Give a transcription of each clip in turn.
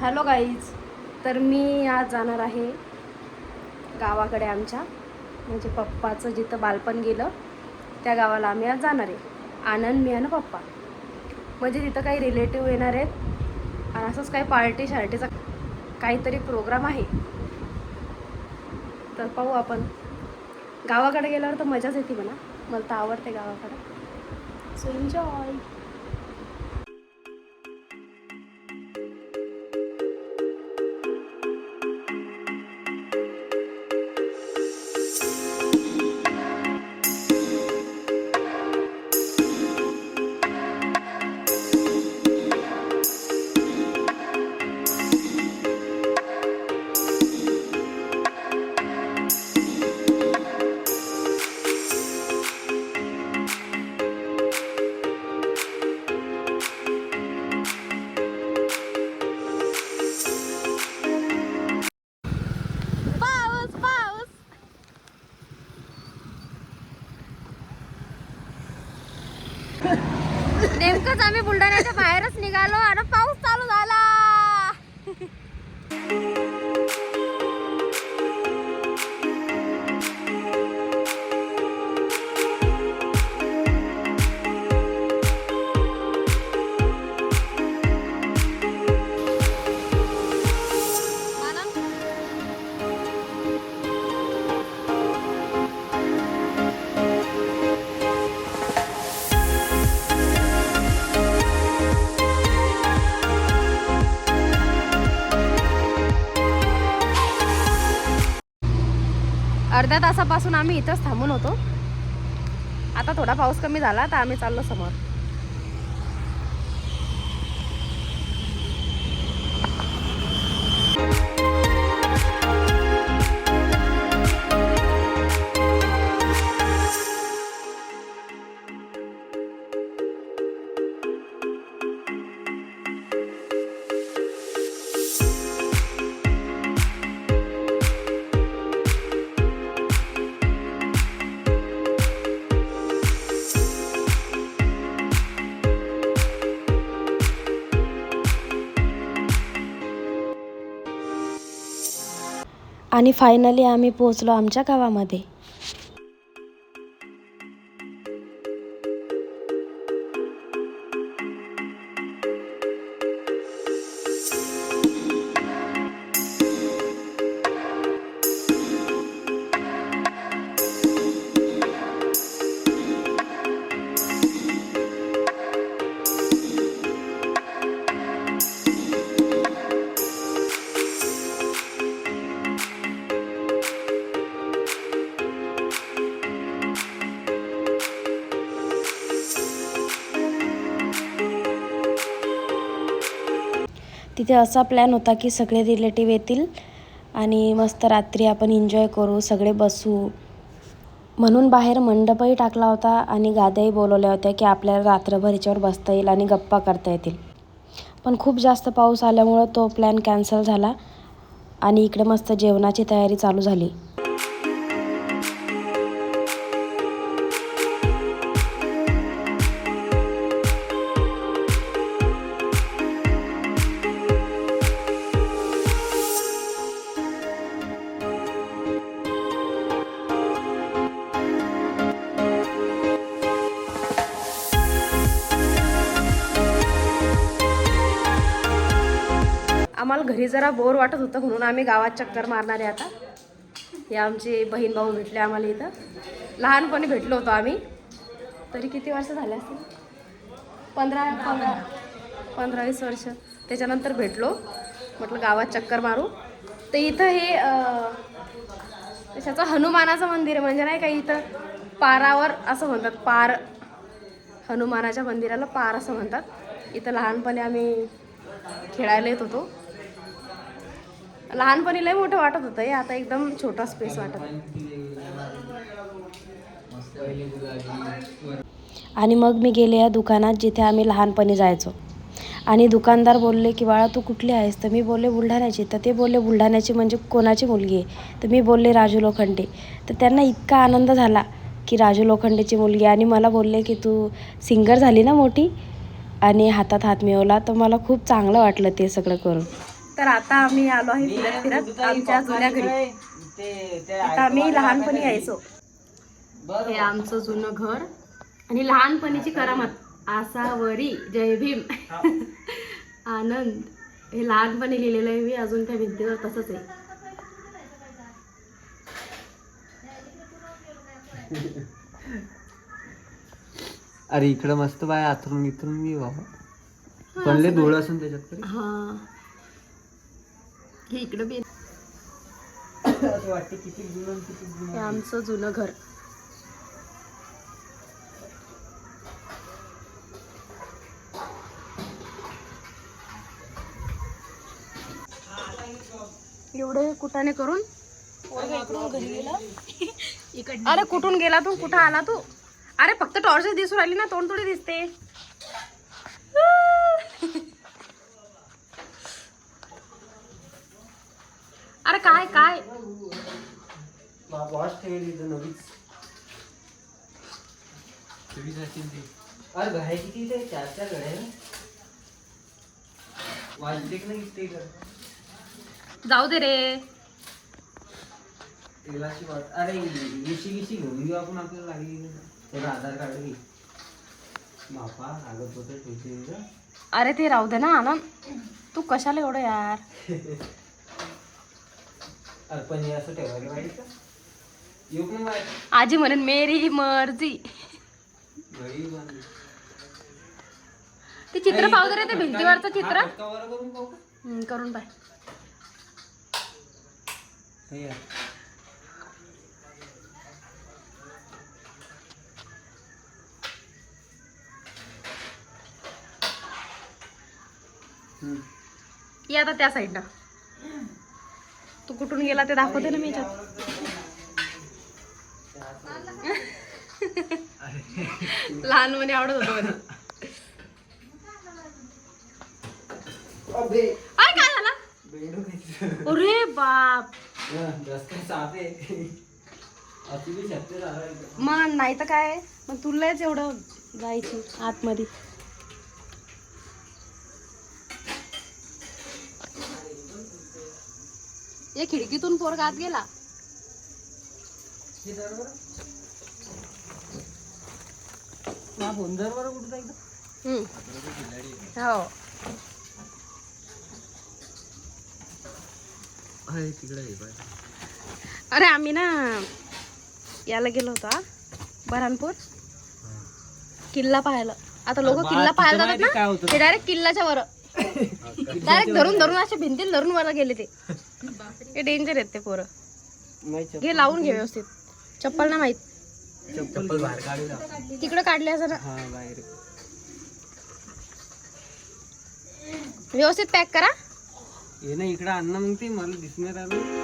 Hello guys तर मी आज जाणार आहे गावाकडे आमच्या. म्हणजे पप्पाचं जिथं बालपण गेलं त्या गावाला आम्ही आज जाणार आहे. आनंद मी आणि पप्पा. म्हणजे तिथं काही रिलेटिव्ह येणार आहेत. आणि असंच काही पार्टी शार्टीचा काहीतरी प्रोग्राम आहे. तर पाहू आपण. गावाकडे गेल्यावर तर मजाच येते म्हणा. मला तर आवडते गावाकडे. सो एन्जॉय निघालो अर्ध्या तासापासून आम्ही इथंच थांबून होतो. आता थोडा पाऊस कमी झाला तर आम्ही चाललो समोर. आणि फायनली आम्ही पोहोचलो आमच्या गावामध्ये. तिथे असा प्लॅन होता की सगळे रिलेटिव्ह येतील आणि मस्त रात्री आपण एन्जॉय करू सगळे बसू. म्हणून बाहेर मंडपही टाकला होता आणि गाद्याही बोलवल्या होत्या की आपल्याला रात्रभर याच्यावर बसता येईल आणि गप्पा करता येतील. पण खूप जास्त पाऊस आल्यामुळं तो प्लॅन कॅन्सल झाला आणि इकडे मस्त जेवणाची तयारी चालू झाली. आम्हाला घरी जरा बोर वाटत होतं म्हणून आम्ही गावात चक्कर मारणारे आता. हे आमचे बहीण भाऊ भेटले आम्हाला इथं. लहानपणी भेटलो होतो आम्ही. तरी किती वर्ष झाले असतील? पंधरा पंधरा पंधरा वीस वर्ष. त्याच्यानंतर भेटलो. म्हटलं गावात चक्कर मारू. तर इथं हे त्याच्याचं कशाचं हनुमानाचं मंदिर आहे म्हणजे नाही का इथं पारावर असं म्हणतात पार. हनुमानाच्या मंदिराला पार असं म्हणतात. इथं लहानपणी आम्ही खेळायला येत होतो. लहानपणी लय मोठं वाटत होतं हे. आता एकदम छोटा स्पेस वाटत. आणि मग मी गेले या दुकानात जिथे आम्ही लहानपणी जायचो. आणि दुकानदार बोलले की बाळा तू कुठली आहेस? तर मी बोलले बुलढाण्याची. तर ते बोलले बुलढाण्याची म्हणजे कोणाची मुलगी आहे? तर मी बोलले राजू लोखंडे. तर त्यांना इतका आनंद झाला की राजू लोखंडेची मुलगी आणि मला बोलले की तू सिंगर झाली ना मोठी? आणि हातात हात मिळवला. तर मला खूप चांगलं वाटलं ते सगळं करून. तर आता आम्ही आलो आहे फिरत फिरत आमच्या जुन्या घरी. आता आम्ही लहानपणी यायचो. हे आमचं जुनं घर. आणि लहानपणीची करामत. आसावरी जय भीम. आनंद. हे लहानपणी लिहिलेलं आहे मी अजून त्या भिंतीवर तसंच आहे. अरे इकडं मस्त बाय आथरून इथरून मी बाबा पण लय धूळ असून त्याच्यात तरी. हा. हे इकडं बी असं वाटते किती जुनं आणि किती जुनं. हे आमचं जुनं घर. एवढे कुटाने करून? अरे कुठून गेला तू? कुठं आला तू? अरे फक्त टॉर्च दिसून राहिली ना तोंड थोडी दिसते. अरे काय काय? वॉच ठेवली इथं नवीच. अरे बाहेर किती इथे चार चार गड्या आहे. की नाही इथे इथं? जाऊ दे रे. तेलाची वाट. अरे गिशी गिशी घेऊन घेऊ आपण आपल्याला लागली त्याला आधार कार्ड घे. बापा होतं ठेवते. अरे ते राहू दे ना आनंद. तू कशाला एवढं यार? अरे पण असं ठेवायला पाहिजे का येऊ पण बाहेर आजी म्हणेन मेरी मर्जी घरी. ते चित्र पाहू दे रे ते भिंतीवरचं चित्र हा, वर करून पाहू का? हम्म, करून पाय हे. हम्म. ये आता त्या साईडला तू कुठून गेला ते दाखवते ना मी याच्यात. लहानपणी आवडत होतं अय काय झाला. अरे बाप. मग नाही तर काय? मग तुलाच एवढं जायची आतमध्ये. ये खिडकीतून पोरगा आत गेला. हे अरे आम्ही ना याला गेलो होतो बऱ्हाणपूर किल्ला पाहायला. आता लोक किल्ला पाहायला जातात ना? ते डायरेक्ट किल्ल्याच्या वर. डायरेक्ट धरून धरून अशा भिंतील धरून मला गेले ते. हे डेंजर आहेत ते पोरं. घे लावून घे व्यवस्थित. चप्पल ना माहीत. चप्पल बाहेर काढू तिकडं काढले असं ना. हा बाहेर. व्यवस्थित पॅक करा. ये ना इकडं अन्न मग ते. मला दिसणार आलं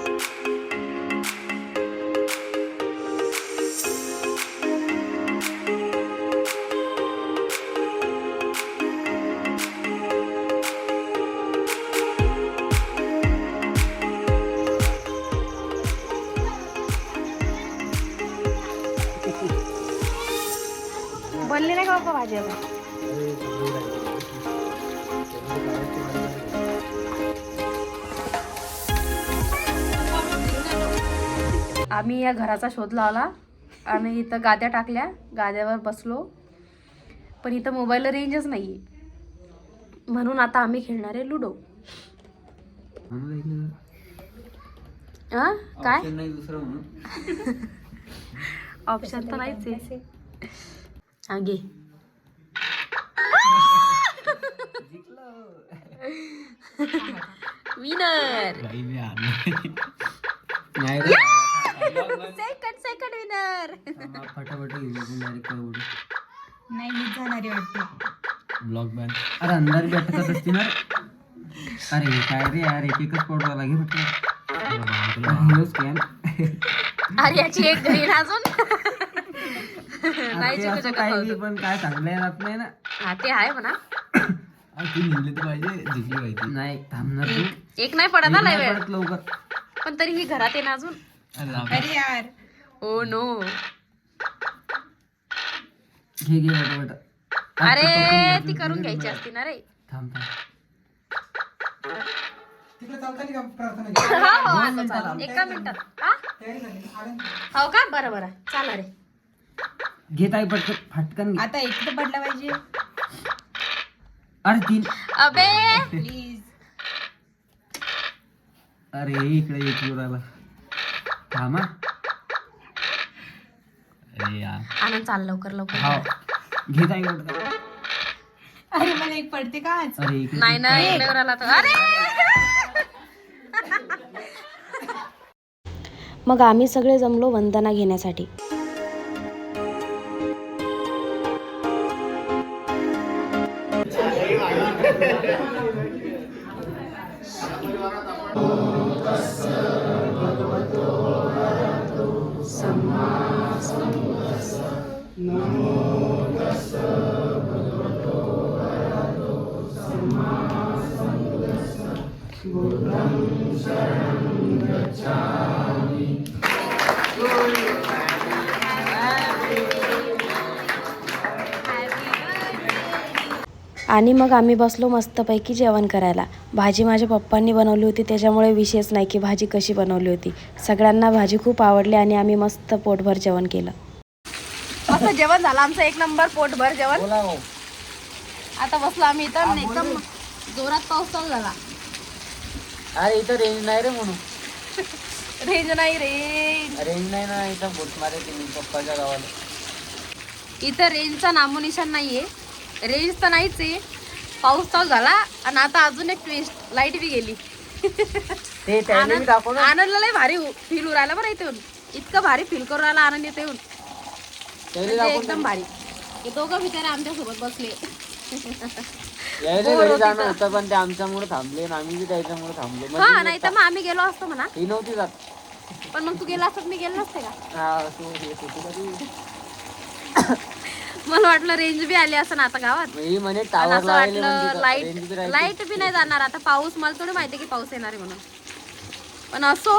आम्ही या घराचा शोध लावला. आम्ही इथं गाद्या टाकल्या. गाद्यावर बसलो. पण इथं मोबाईलला रेंजच नाही म्हणून आता आम्ही खेळणार आहे लुडो. हा काय? ऑप्शन तर नाहीच आहे. हा घे. विनर नाही सेकंड सेकंड विनर फटाफट नाही मीच जाणारी वाटते. ब्लॉक बॅन अरे अंधार बी अटकत असते ना अरे काय रे यार एक एकच पडवा लागे म्हटलं. स्कॅन अरे याची एक घरी ना अजून. नाही जिंकू शकत. पण काय सांगलं येणार नाही ना. हा ते आहे म्हणा. ती निघली तर पाहिजे जिंकली पाहिजे. नाही थांबणार तू. एक नाही पडत ना लय नाही वेळ. लवकर. पण तरी ही घरात आहे ना अजून. अरे यार. Oh no. घे घे अरे ती करून घ्यायची असती ना रे. थांब थांब. तिकडे चालताना का प्रार्थना घ्या. हा, हो, आता चालेल. एका मिनिटात. हा? तयारी झाली. आनंद. हो का? बरं बरं. चाला रे. घेत आहे पटकन फटकन घे. आता एक तर पडला पाहिजे. अरे तीन. अबे. प्लीज अरे इकडे एक थांबा अरे यार. आनंद चाल लवकर लवकर. हाव घेत आहे. अरे मला एक पडते का आज? अरे इकडे नाही ना इकडे वर आला तो अरे! मग आम्ही सगळे जमलो वंदना घेण्यासाठी. आणि मग आम्ही बसलो मस्तपैकी जेवण करायला. भाजी माझ्या पप्पांनी बनवली होती त्याच्यामुळे विशेष नाही की भाजी कशी बनवली होती. सगळ्यांना भाजी खूप आवडली आणि आम्ही मस्त पोटभर जेवण केलं. मस्त जेवण झालं. आमचं एक नंबर पोटभर जेवण. भाऊ. आता बसलो आम्ही इथं. आणि एकदम जोरात पाऊस चालू झाला. अरे इथं रेंज नाही रे म्हणून. रेंज नाही रेंज रेंज नाही ना इथं बोट मारे मी पप्पाच्या गावाला. इथं रेंजचा नामोनिशाण नाहीये. रेंज तर नाहीच आहे. पाऊस चालू झाला आणि आता अजून एक ट्विस्ट लाइट बी गेली. ते त्याने मी दाखव ना. आनंदला लय भारी फील राहिला बरं इथे येऊन इतकं भारी फील करून राहिला आनंद इथे येऊन म्हणजे एकदम भारी. हे दोघं बिचारे आमच्यासोबत बसले घरी जाणं. होतं पण ते आमच्यामुळे थांबले आणि आम्ही बी त्याच्यामुळे थांबलो. हा म्हणजे नाही तर मग आम्ही गेलो असतो म्हणा. ही नव्हती जात. पण मग तू गेला असत मी गेलो नसते का? हा तू येत होती कधी? मला वाटलं रेंज बी आली असं आता गावात. ही म्हणे टावर असं लावले वाटलं म्हणजे बी लाइट. लाइट नाही जाणार. आता पाऊस मला थोडी माहिती की पाऊस येणार आहे म्हणून. पण असो.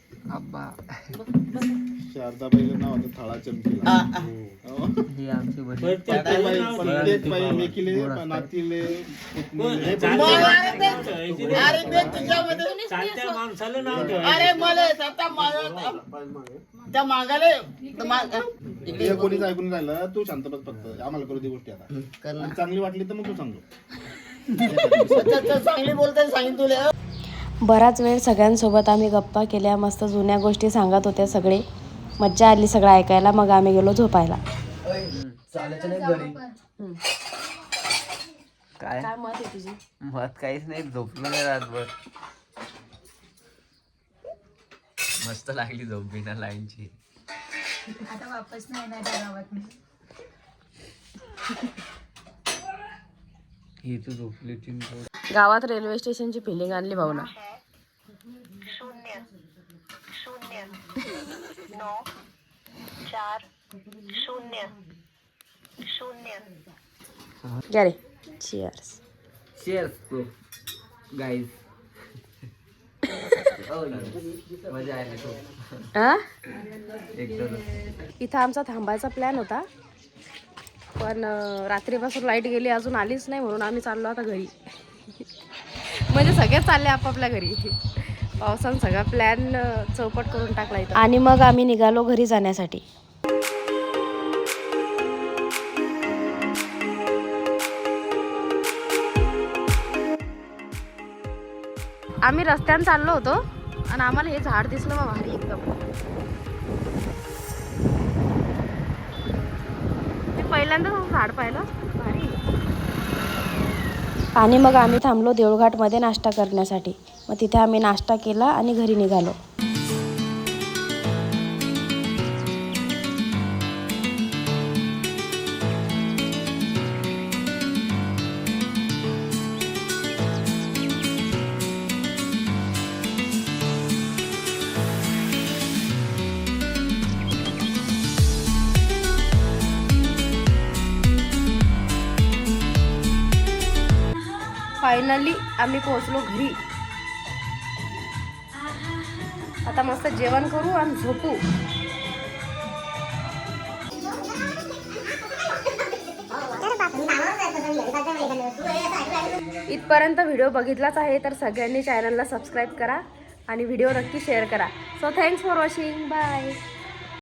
शारदाबाईचं नाव होतं थाळा चमकीला ही. आमची बहीण. प्रत्येक बाई लेकीले नातीले हे कोणीच ऐकून राहिलं? तू शांत बस फक्त. आम्हाला करू दे गोष्टी आता. चांगली वाटली तर मग तू सांगतो बराच वेळ सगळ्यांसोबत आम्ही गप्पा केल्या मस्त जुन्या गोष्टी सांगत होत्या सगळे. मज्जा आली सगळं ऐकायला मग आम्ही गेलो झोपायला. काय? काय मत आहे तुझी? मत काहीच नाही झोपलो नाही रातभर. मस्त लागली झोप बिना लाईनची. आता वापस नाही येणार त्या गावात मी ही तू झोपली. गावात रेल्वे स्टेशनची फिलिंग आणली भाऊना. घ्या रे cheers Cheers, bro. Guys. Oh, मजा आली खूप. हा एकदम. इथं आमचा थांबायचा प्लॅन होता. पण अं, रात्रीपासून लाइट गेली अजून आलीच नाही म्हणून आम्ही चाललो आता घरी. म्हणजे सगळेच चालले आपापल्या घरी. पावसानं सगळा प्लॅन चौपट करून टाकला इथं. आणि मग आम्ही निघालो घरी जाण्यासाठी. आम्ही रस्त्यानं चाललो होतो आणि आम्हाला हे झाड दिसलं बा भारी एकदम. मी पहिल्यांदाच झाड पाहिलं. भारी. आणि मग आम्ही थांबलो देऊळघाटमध्ये नाश्ता करण्यासाठी. मग तिथे आम्ही नाश्ता केला आणि घरी निघालो. फायनली आम्ही पोहोचलो घरी. आता मस्त जेवण करू आणि झोपू. इथपर्यंत व्हिडिओ बघितलाच आहे तर सगळ्यांनी चॅनलला सबस्क्राईब करा आणि व्हिडिओ नक्की शेअर करा. So thanks for watching bye